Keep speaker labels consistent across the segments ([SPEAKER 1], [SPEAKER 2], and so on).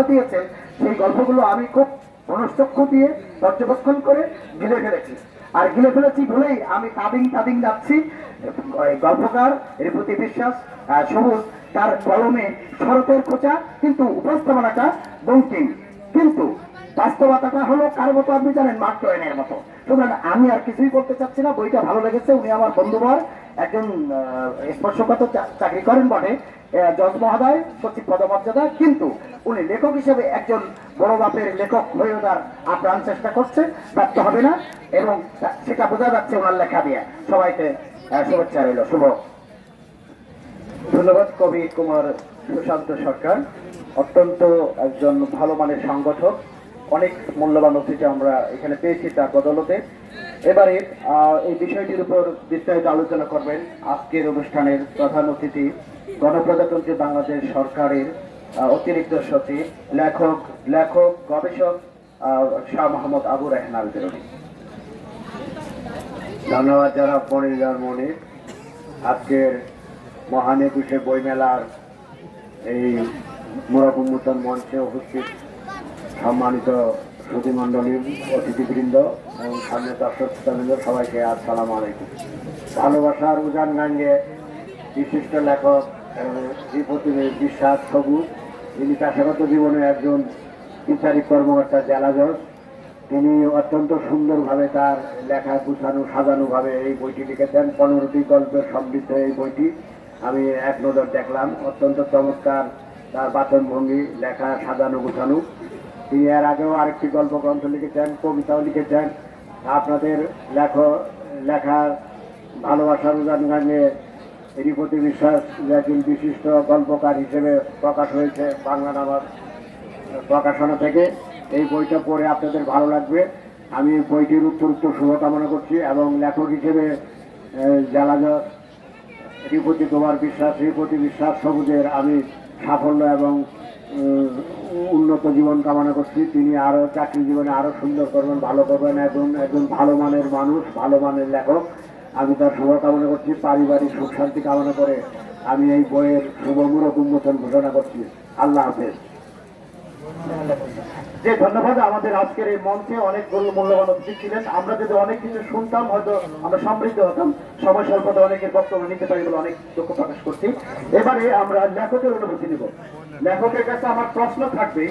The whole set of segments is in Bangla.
[SPEAKER 1] দিয়েছেন সেই গল্পগুলো আমি খুব মনস্চক্ষু দিয়ে পর্যবেক্ষণ করে গিলে ফেলেছি। আর গিলে ফেলেছি বলেই আমি তাদিং তাদিং যাচ্ছি। গল্পকার রেপতি বিশ্বাস সবুজ তার কলমে শরতের খোঁচা, কিন্তু উপস্থাপনাটা বঙ্কিম। কিন্তু বাস্তবতাটা হলো কার মতো আপনি জানেন? মার্ক টোয়েনের মতো। সুতরাং আমি আর কিছুই করতে চাচ্ছি না। বইটা ভালো লেগেছে, উনি আমার বন্ধুবর। একজন স্পর্শগত চাকরি করেন বটে জজ মহোদয়, সচিব পদমর্যাদা, কিন্তু উনি লেখক হিসেবে একজন বড় বাপের লেখক হয়ে ওঠার আপ্রাণ চেষ্টা করছে, ব্যর্থ হবে না, এবং সেটা বোঝা যাচ্ছে ওনার লেখা দিয়ে। সবাইকে শুভেচ্ছা রইল। শুভ।
[SPEAKER 2] ধন্যবাদ, কবি কুমার সুশান্ত সরকার। অত্যন্ত একজন ভালো মানের সংগঠক। অনেক মূল্যবান অতিথি আমরা এখানে পেয়েছি তার বদলতে। এবারে এই বিষয়টির উপর বিস্তারিত আলোচনা করবেন আজকের অনুষ্ঠানের প্রধান অতিথি, গণপ্রজাতন্ত্রী বাংলাদেশ সরকারের অতিরিক্ত সচিব, লেখক লেখক, গবেষক শাহ মোহাম্মদ আবু রেহনাল বেরোনি
[SPEAKER 3] ধন্যবাদ জনাব মনিরার মনির। আজকের মহান একুশে বইমেলার এই মোরক মঞ্চে উপস্থিত সম্মানিত সুধীমণ্ডলী অতিথিবৃন্দ এবং সামনে দর্শক শ্রোতাবৃন্দ সবাইকে আসসালাম আলাইকুম। ভালোবাসার উজান গাঙ্গে বিশিষ্ট লেখক শ্রীপতি বিশ্বাস সবুজ তিনি পেশাগত জীবনে একজন বিচারিক কর্মকর্তা, জেলা জজ। তিনি অত্যন্ত সুন্দরভাবে তার লেখা গুছানো, সাজানোভাবে এই বইটি লিখেছেন। পনেরোটি গল্পের সমৃদ্ধ এই বইটি। আমি এক নজর দেখলাম। অত্যন্ত চমৎকার তার বাচন ভঙ্গি লেখা সাজানো গুছানো তিনি এর আগেও আরেকটি গল্প গ্রন্থ লিখেছেন, কবিতাও লিখেছেন। আপনাদের লেখ লেখার ভালোবাসার উদান গানে রিপতি বিশ্বাস একজন বিশিষ্ট গল্পকার হিসেবে প্রকাশ হয়েছে বাংলা নামার প্রকাশনা থেকে। এই বইটা পড়ে আপনাদের ভালো লাগবে। আমি বইটির উত্তর উত্তর শুভকামনা করছি এবং লেখক হিসেবে জেলা রিপতি কুমার বিশ্বাস, রিপতি বিশ্বাস সবুজের আমি সাফল্য এবং উন্নত জীবন কামনা করছি। তিনি আরও চাকরি জীবনে আরও সুন্দর করবেন, ভালো করবেন, একজন একজন ভালো মানের মানুষ, ভালো মানের লেখক। আমি তার শুভকামনা করছি, পারিবারিক সুখ শান্তি কামনা করে আমি এই বইয়ের শুভমূলক উন্মোচন ঘোষণা করছি। আল্লাহ হাফেজ।
[SPEAKER 1] যে ধন্যবাদ, আমাদের আজকের এই মঞ্চে অনেক মূল্যবান অতিথি ছিলেন। আমরা যদি অনেক কিছু শুনতাম, হয়তো আমরা সমৃদ্ধ হতাম। সময় স্বল্পতা অনেকের বক্তব্য নিতে পারি বলে অনেক দুঃখ প্রকাশ করছি। এবারে আমরা লেখকের অনুভূতি নিব। লেখকের কাছে আমার প্রশ্ন থাকবে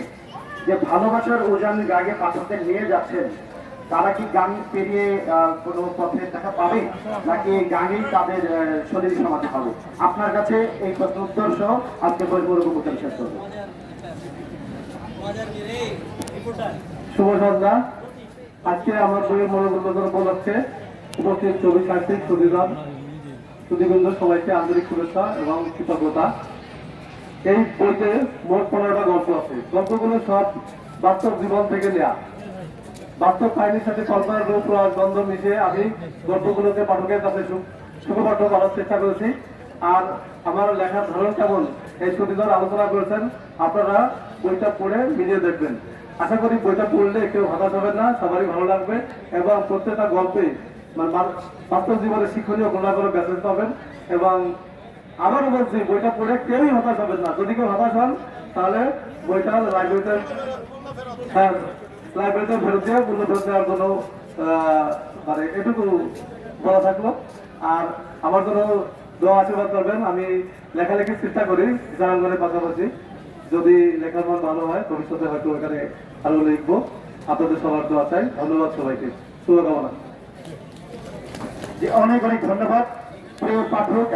[SPEAKER 1] যে, ভালোবাসার উজান গাগে পাঠকদের নিয়ে যাচ্ছেন, তারা কি গান পেরিয়ে কোনো পথে দেখা পাবে? নাকি গানেই তাদের শরীর সমাধি হবে? আপনার কাছে এই প্রশ্ন উত্তর সহ আজকে বই পুরো শেষ করব।
[SPEAKER 4] শুভ সন্ধ্যা। আজকে আমার বইয়ের মনোরঞ্জন উপলক্ষে উপস্থিত চব্বিশ সাহিত্যিক সুদীগণ সুদীবৃন্দ সবাইকে আন্তরিক শুভেচ্ছা এবং কৃতজ্ঞতা। এই বইতে মোট পনেরোটা গল্প আছে। গল্পগুলো সব বাস্তব জীবন থেকে নেওয়া বাস্তব কাহিনীর সাথে কল্পনার রূপ, রস, গন্ধ মিশিয়ে আমি গল্পগুলোকে পাঠকের কাছে সু- সুখপাঠ্য করার চেষ্টা করেছি। আর আমার লেখার ধরন কেমন, এই সুদীগণ আলোচনা করেছেন আপনারা বইটা পড়ে মিলিয়ে দেখবেন। আশা করি বইটা পড়লে কেউ হতাশ হবেন না, সবারই ভালো লাগবে এবং প্রত্যেকটা গল্পে মানে বাস্তব জীবনে শিক্ষণীয় গুণাগুলো ব্যাসেজ পাবেন এবং আবারও বলছি, বইটা পড়ে কেউই হতাশ হবেন না। যদি কেউ হতাশ হন, তাহলে বইটা লাইব্রেরিতে হ্যাঁ লাইব্রেরিতে ফেরত দিয়ে মূল্য ফেরত দেওয়ার জন্য মানে এটুকু বলা থাকল। আর আমার জন্য দোয়া আশীর্বাদ করবেন। আমি লেখালেখির চেষ্টা করি জানাঙ্গনের পাশাপাশি। যদি লেখার মান ভালো হয়, ভবিষ্যতে হয়তো এখানে আরও লিখব। আপনাদের সবার দোয়া চাই। ধন্যবাদ সবাইকে। শুভকামনা।
[SPEAKER 1] অনেক অনেক ধন্যবাদ। প্রিয় পাঠক